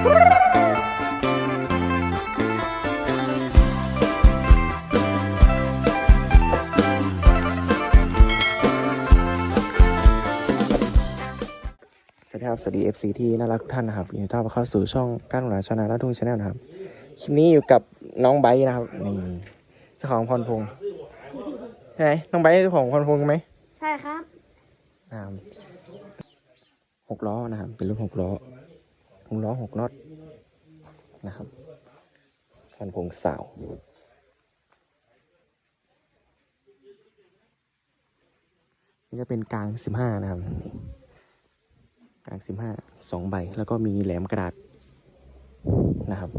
สวัสดีครับสวัสดี FC ที่น่ารักทุกท่านนะครับยินดีต้อนรับเข้าสู่ช่องก้านหลาชนะและทุ่งชาแนลนะครับคลิปนี้อยู่กับน้องไบร์ทนะครับนี่เจ้าของพรพงษ์ใช่ไหมน้องไบร์ทเจ้าของพรพงษ์ไหมใช่ครับนะครับหกล้อนะครับเป็นรุ่นหกล้อ หกล้อหกน็อตนะครับพรพวงสาวนี่จะเป็นกลางสิบห้านะครับ กลางสิบห้าสองใบ แล้วก็มีแหลมกระดาษนะครับ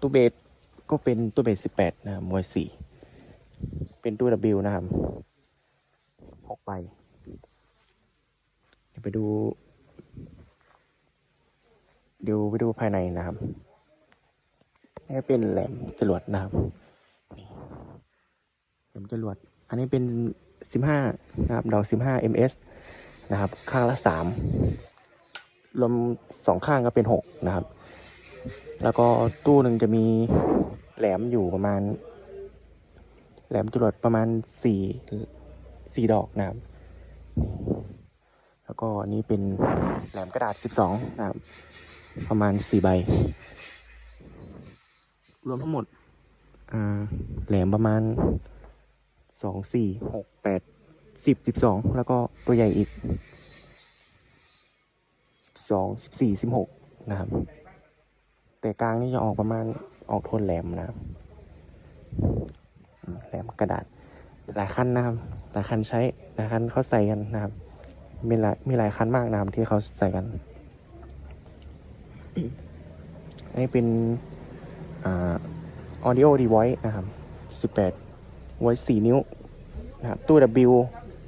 ตู้เบสก็เป็นตู้เบสสิบแปดนะครับมวยสี่เป็นตู้ W นะครับหกใบเดี๋ยวไปดู ดี๋ยวไปดูภายในนะครับนี่ก็เป็นแหลมจรวดนะครับแหลมจรวด อันนี้เป็นสิบห้านะครับดอกสิบห้า ms นะครับ ข้างละสามรวมสองข้างก็เป็นหกนะครับ แล้วก็ตู้หนึ่งจะมีแหลมอยู่ประมาณ แหลมจรวดประมาณสี่สี่ดอกนะครับแล้วก็นนี้เป็นแหลมกระดาษสิบสองนะครับ ประมาณสี่ใบ รวมทั้งหมดอ่าแหลมประมาณสองสี่หกแปดสิบสิบสองแล้วก็ตัวใหญ่อีกสองสิบสี่สิบหกนะครับ แต่กลางนี่จะออกประมาณออกโทนแหลมนะครับอืมแหลมกระดาษหลายคันนะครับ หลายคันใช้หลายคันเขาใส่กันนะครับ มีหลายมีหลายคันมากนะครับที่เขาใส่กัน อันนี้เป็นอ่า audio device นะครับ 18 voice 4นิ้วนะครับตู้ W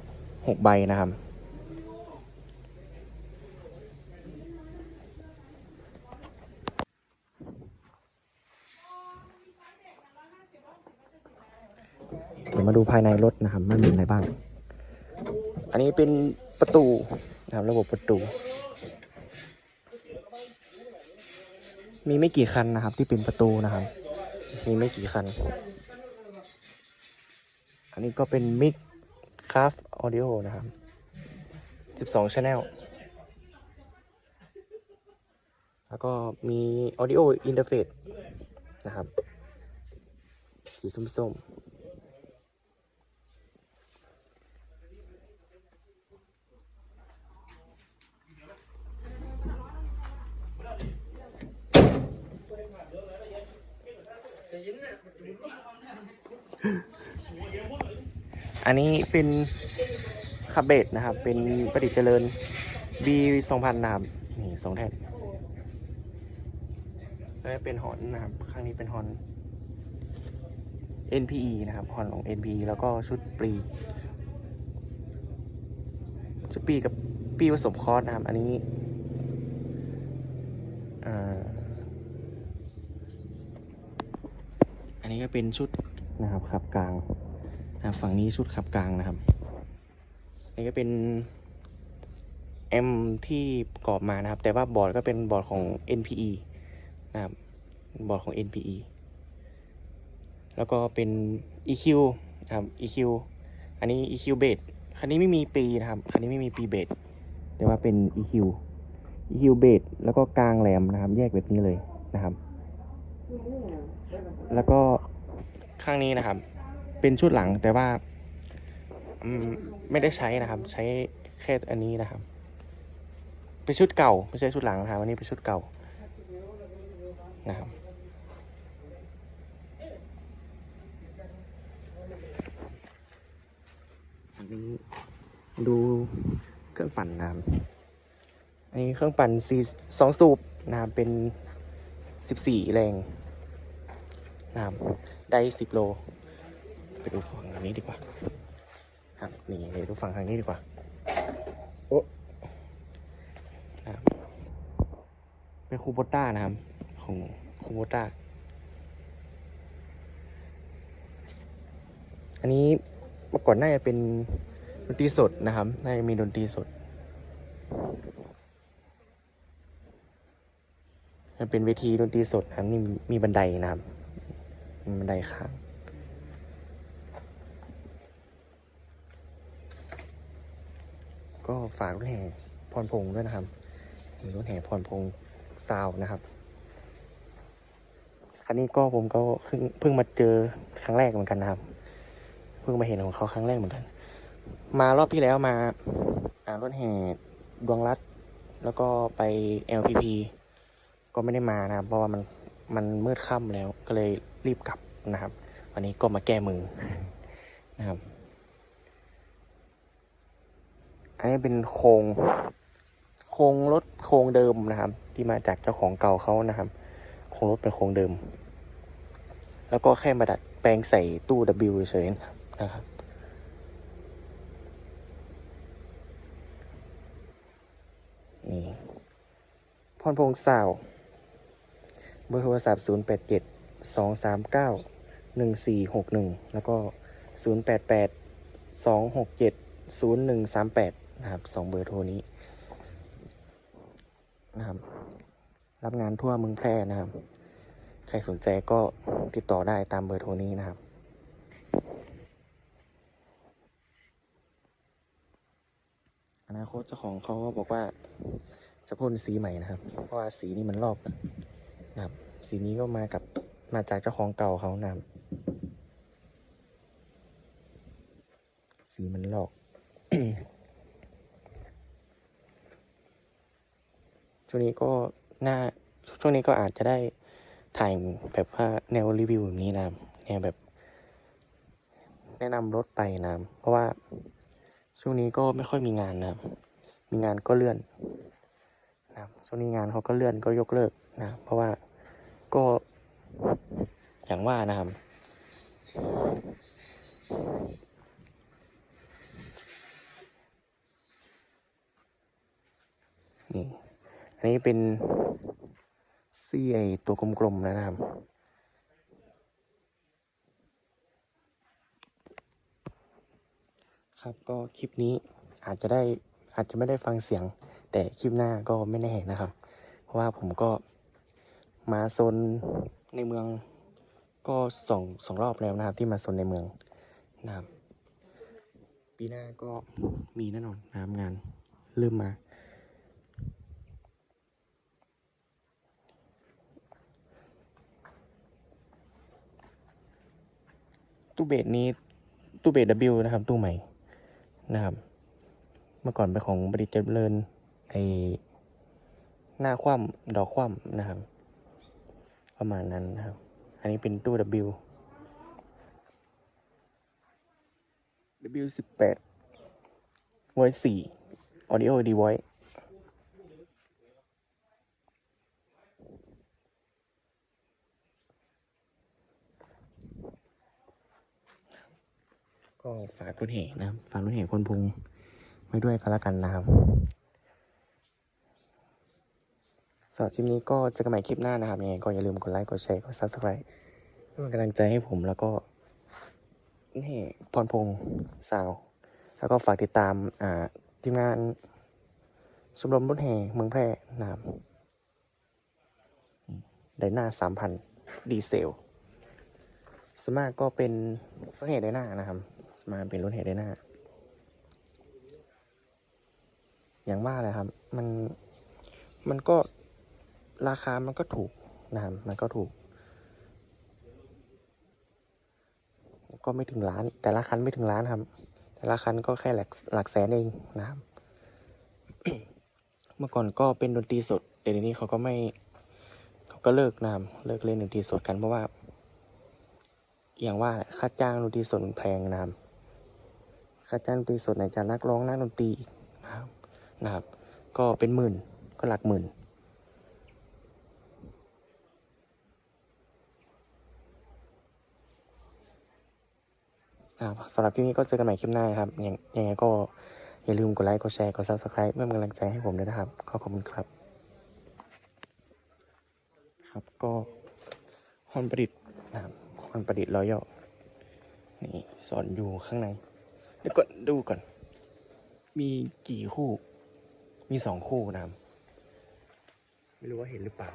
6 ใบนะครับ เดี๋ยวมาดูภายในรถนะครับมันมีอะไรบ้าง อันนี้เป็นประตูนะครับระบบประตู มีไม่กี่คันนะครับ ที่เป็นประตูนะครับ มีไม่กี่คัน อันนี้ก็เป็นมิกคราฟออดิโอนะครับ 12 Channel แล้วก็มี Audio Interface นะครับ สีส้มๆ อันนี้เป็นคาเบตนะครับ เป็นประดิษฐ์เจริญ B 2000นะครับ นี่สองแท่นแล้วเป็นฮอนนะครับ ข้างนี้เป็นฮอน NPE นะครับฮอนของ NPE แล้วก็ชุดปรีชุดปีกับปีผสมคอร์สนะครับ อันนี้ออันนี้ก็เป็นชุดนะครับขับกลาง นะฝั่งนี้ชุดขับกลางนะครับอันนี้ก็เป็น M ที่ประกอบมานะครับ แต่ว่าบอร์ดก็เป็นบอร์ดของ NPE นะครับบอร์ดของ NPE แล้วก็เป็น EQ นะครับ EQ อันนี้ EQ b a s คันนี้ไม่มีปีนะครับ คันนี้ไม่มีปีเบสแต่ว่าเป็น EQ EQ Bass แล้วก็กลางแหลมนะครับ แยกแบบนี้เลยนะครับ แล้วก็ข้างนี้นะครับ เป็นชุดหลังแต่ว่าอืมไม่ได้ใช้นะครับ ใช้แค่อันนี้นะครับ เป็นชุดเก่าไม่ใช่ชุดหลังนะครับอันนี้เป็นชุดเก่านะครับอันนี้ดูเครื่องปั่นนะครับอันนี้เครื่องปั่นซี่สองสูบนะครับเป็นสิบสี่แรงนะครับได้สิบโล ไปดูฝั่งนี้ดีกว่า ครับนี่ไปดูฝั่งทางนี้ดีกว่า โอ้นะครับเป็นคูโบต้านะครับ ของคูโบต้า อันนี้เมื่อก่อนน่าจะเป็นดนตรีสดนะครับ น่าจะมีดนตรีสดมันเป็นเวทีดนตรีสดนะครับนี่มีบันไดนะครับมีบันไดข้าง ก็ฝากรถแห่พรพงษ์ด้วยนะครับมีรถแห่พรพงษ์ซาวนะครับคันนี้ก็ผมก็เพิ่งเพิ่งมาเจอครั้งแรกเหมือนกันนะครับ เพิ่งมาเห็นของเขาครั้งแรกเหมือนกัน มารอบที่แล้วมาอ่ารถแห่ดวงรัฐแล้วก็ไป LPP ก็ไม่ได้มานะครับ เพราะว่ามันมันมืดค่ำแล้วก็เลยรีบกลับนะครับ วันนี้ก็มาแก้มือนะครับ อันนี้เป็นโครงโครงรถโครงเดิมนะครับ ที่มาจากเจ้าของเก่าเขานะครับ โครงรถเป็นโครงเดิม แล้วก็แค่มาดัดแปลงใส่ตู้ W เฉยนะครับนี่พรพงษ์สาวเบอร์โทรศัพท์ 0 8 7 2 3 9 1 4 6 1 แล้วก็ 0 8 8 2 6 7 0 1 3 8 นะครับสองเบอร์โทรนี้นะครับ รับงานทั่วเมืองแพร่นะครับ ใครสนใจก็ติดต่อได้ตามเบอร์โทรนี้นะครับอนาคตเจ้าของเขาก็บอกว่าจะพ่นสีใหม่นะครับ เพราะว่าสีนี้มันลอกนะครับ สีนี้ก็มากับมาจากเจ้าของเก่าเขานะสีมันลอก ช่วงนี้ก็น่าช่วงนี้ก็อาจจะได้ถ่ายแบบว่าแนวรีวิวแบบนี้นะแนวแบบ แนะนำรถไปนะเพราะว่าช่วงนี้ก็ไม่ค่อยมีงานนะมีงานก็เลื่อนนะช่วงนี้งานเขาก็เลื่อนก็ยกเลิกนะ เพราะว่าก็อย่างว่านะครับ นี่ อันนี้เป็นซี่ไอตัวกลมๆนะครับครับก็คลิปนี้อาจจะได้อาจจะไม่ได้ฟังเสียง แต่คลิปหน้าก็ไม่แน่นะครับ เพราะว่าผมก็มาโซนในเมืองก็สองสองรอบแล้วนะครับ ที่มาโซนในเมืองนะครับ ปีหน้าก็มีแน่นอนนะครับงานเริ่มมา ตู้เบสนี้ตู้เบส W นะครับตู้ใหม่นะครับ เมื่อก่อนเป็นของบริษัทเจริญไอหน้าคว่ำดอกคว่ำนะครับ ประมาณนั้นนะครับ อันนี้เป็นตู้ W W สิบแปด voice สี่ audio device ก็ฝากรถแห่นะครับฝากรถแห่คนพุงไว้ด้วยก็แล้วกันนะครับสำหรับคลิปนี้ก็เจอกันใหม่คลิปหน้านะครับยังไงก็อย่าลืมกดไลค์กดแชร์กด subscribe เพื่อเป็นกำลังใจให้ผมแล้วก็นี่พรพงษ์สาว แล้วก็ฝากติดตามอ่าทีมงานชมรมรถแห่เมืองแพร่นะครับไดหน้าสามพันดีเซลสมากก็เป็นรถแห่ไดหน้านะครับ มาเป็นรถแห่ไดหน้าอย่างว่าแหละครับ มันมันก็ราคามันก็ถูกนะครับมันก็ถูก ก็ไม่ถึงล้าน แต่ละคันไม่ถึงล้านครับ แต่ละคันก็แค่หลักหลักแสนเองนะครับ เมื่อก่อนก็เป็นดนตรีสดเดี๋ยวนี้เขาก็ไม่เขาก็เลิกนะครับเลิกเล่นดนตรีสดกันเพราะว่า อย่างว่าค่าจ้างดนตรีสดมันแพงนะครับ ค่าจ้างดนตรีสดในการนักร้องนักดนตรีอีกนะครับนะครับ ก็เป็นหมื่นก็หลักหมื่นนะครับสำหรับคลิปนี้ก็เจอกันใหม่คลิปหน้าครับยังยังไงก็อย่าลืมกดไลค์กดแชร์กด subscribe เพื่อเป็นกำลังใจให้ผมด้วยนะครับ ขอขอบคุณครับ ครับก็ฮอนประดิษฐ์นะครับฮอนประดิษฐ์รอยย่อนี่สอนอยู่ข้างใน ดี๋ยวก่อนดูก่อน มีกี่คู่ มีสองคู่นะไม่รู้ว่าเห็นหรือเปล่า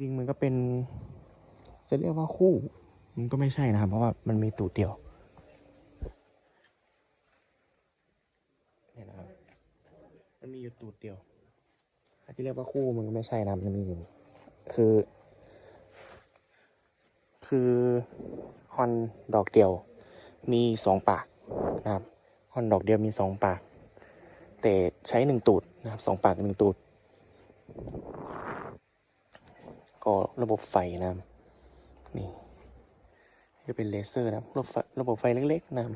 จริงมันก็เป็น จะเรียกว่าคู่ มันก็ไม่ใช่นะครับ เพราะว่ามันมีตูดเดียว อยู่ตูดเดียวถ้าจะเรียกว่าคู่มันก็ไม่ใช่นะมันมีอยู่คือ คือฮอนดอกเดียว มีสองปากนะครับฮอนดอกเดียวมีสองปาก แต่ใช้หนึ่งตูดนะครับสองปากหนึ่งตูด ก็ระบบไฟนะครับนี่นี่ก็เป็นเลเซอร์นะครับระบบไฟระบบไฟเล็กๆนะครับ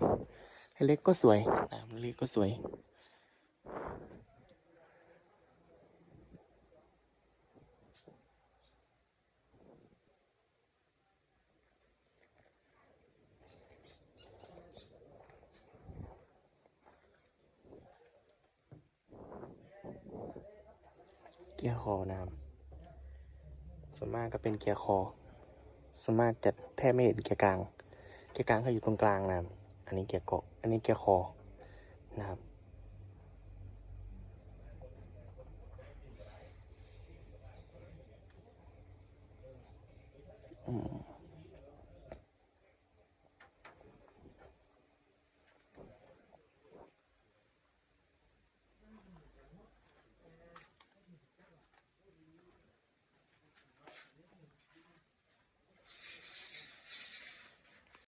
เล็กก็สวยนะครับเล็กก็สวย กียร์คอนะครับ ส่วนมากก็เป็นเกียร์คอ ส่วนมากจะแทบไม่เห็นเกียร์กลาง เกียร์กลางเขาอยู่ตรงกลางนะครับ อันนี้เกียร์เกาะ อันนี้เกียร์คอ นะครับ อืม